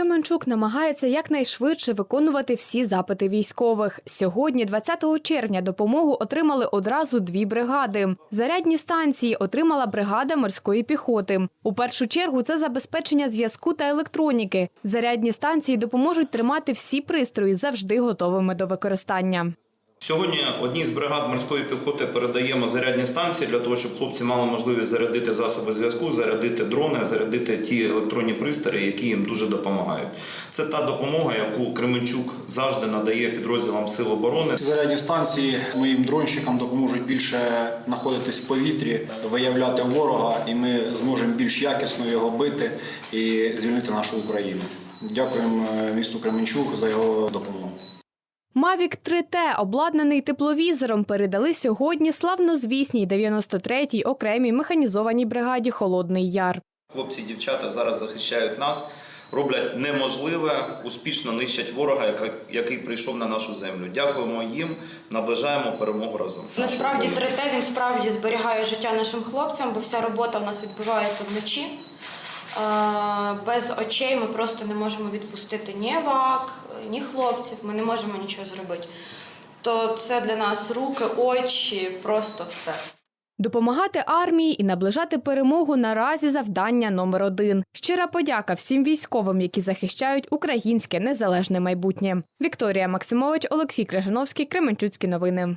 Кременчук намагається якнайшвидше виконувати всі запити військових. Сьогодні, 20 червня, допомогу отримали одразу дві бригади. Зарядні станції отримала бригада морської піхоти. У першу чергу це забезпечення зв'язку та електроніки. Зарядні станції допоможуть тримати всі пристрої завжди готовими до використання. Сьогодні одній з бригад морської піхоти передаємо зарядні станції для того, щоб хлопці мали можливість зарядити засоби зв'язку, зарядити дрони, зарядити ті електронні пристрої, які їм дуже допомагають. Це та допомога, яку Кременчук завжди надає підрозділам Сил оборони. Зарядні станції моїм дронщикам допоможуть більше знаходитись в повітрі, виявляти ворога, і ми зможемо більш якісно його бити і звільнити нашу Україну. Дякуємо е, місту Кременчук за його допомогу. Мавік 3Т, обладнаний тепловізором, передали сьогодні славнозвісній 93-й окремій механізованій бригаді Холодний Яр. Хлопці і дівчата зараз захищають нас, роблять неможливе, успішно нищать ворога, яка- який прийшов на нашу землю. Дякуємо їм, наближаємо перемогу разом. Насправді 3Т він справді зберігає життя нашим хлопцям, бо вся робота у нас відбувається вночі. Е, Без очей ми просто не можемо відпустити ні вак, ні хлопців, ми не можемо нічого зробити. То це для нас руки, очі, просто все. Допомагати армії і наближати перемогу наразі завдання номер один. Щира подяка всім військовим, які захищають українське незалежне майбутнє. Вікторія Максимович, Олексій Крижановський, Кременчуцькі новини.